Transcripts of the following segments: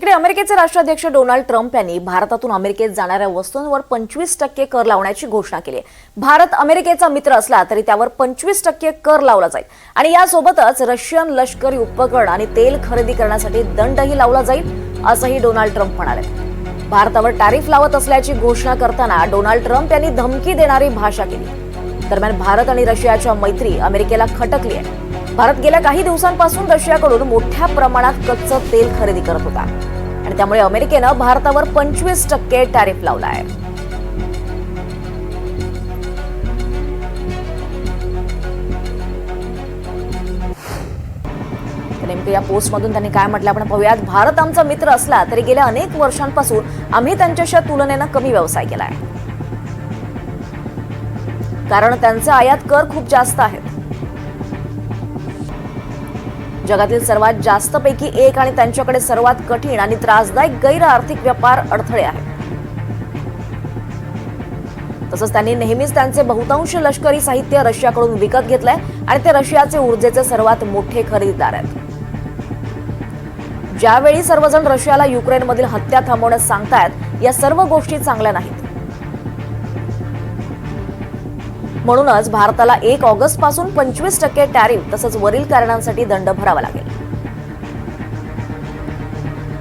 इकडे अमेरिकेचे राष्ट्राध्यक्ष डोनाल्ड ट्रम्प यांनी भारतातून अमेरिकेत जाणाऱ्या वस्तूंवर पंचवीस टक्के कर लावण्याची घोषणा केली आहे. भारत अमेरिकेचा मित्र असला तरी त्यावर पंचवीस टक्के कर लावला जाईल. आणि यासोबतच रशियन लष्करी उपकरण आणि तेल खरेदी करण्यासाठी दंडही लावला जाईल असंही डोनाल्ड ट्रम्प म्हणाले. भारतावर टॅरिफ लावत असल्याची घोषणा करताना डोनाल्ड ट्रम्प यांनी धमकी देणारी भाषा केली. दरम्यान भारत आणि रशियाच्या मैत्री अमेरिकेला खटकली आहे. भारत गेल्या काही दिवसांपासून रशियाकडून मोठ्या प्रमाणात कच्चं तेल खरेदी करत होता. आणि त्यामुळे अमेरिकेनं भारतावर पंचवीस टक्के टॅरिफ लावला आहे नेमकं या पोस्टमधून त्यांनी काय म्हटलं आपण पाहूयात. भारत आमचा मित्र असला तरी गेल्या अनेक वर्षांपासून आम्ही त्यांच्याशी तुलनेनं कमी व्यवसाय केलाय. कारण त्यांचे आयात कर खूप जास्त आहेत. जगातील सर्वात जास्त पैकी एक आणि त्यांच्याकडे सर्वात कठीण आणि त्रासदायक गैर आर्थिक व्यापार अडथळे आहेत. तसंच त्यांनी नेहमीच त्यांचे बहुतांश लष्करी साहित्य रशियाकडून विकत घेतलंय आणि ते रशियाचे ऊर्जेचे सर्वात मोठे खरेदीदार आहेत. ज्यावेळी सर्वजण रशियाला युक्रेनमधील हत्या थांबवण्यास सांगतायत या सर्व गोष्टी चांगल्या नाहीत. म्हणूनच भारताला एक ऑगस्टपासून पंचवीस टक्के टॅरिफ तसंच वरील कारणांसाठी दंड भरावा लागेल.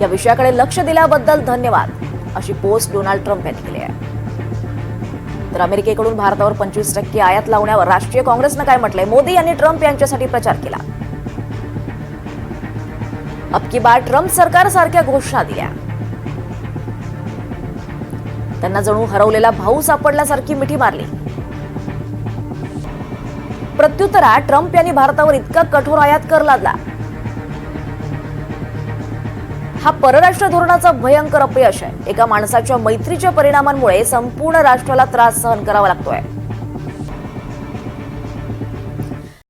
या विषयाकडे लक्ष दिल्याबद्दल धन्यवाद अशी पोस्ट डोनाल्ड ट्रम्प यांनी केली आहे. तर अमेरिकेकडून भारतावर पंचवीस टक्के आयात लावण्यावर राष्ट्रीय काँग्रेसनं काय म्हटलंय? मोदी यांनी ट्रम्प यांच्यासाठी प्रचार केला. अबकी बार ट्रम्प सरकार सारख्या घोषणा दिल्या. त्यांना जणू हरवलेला भाऊ सापडल्यासारखी मिठी मारली. प्रत्युत्तरात ट्रम्प यांनी भारतावर इतका कठोर आयात कर लादला. हा परराष्ट्र धोरणाचा भयंकर अपयश आहे. एका माणसाच्या मैत्रीच्या परिणामांमुळे संपूर्ण राष्ट्राला त्रास सहन करावा लागतोय.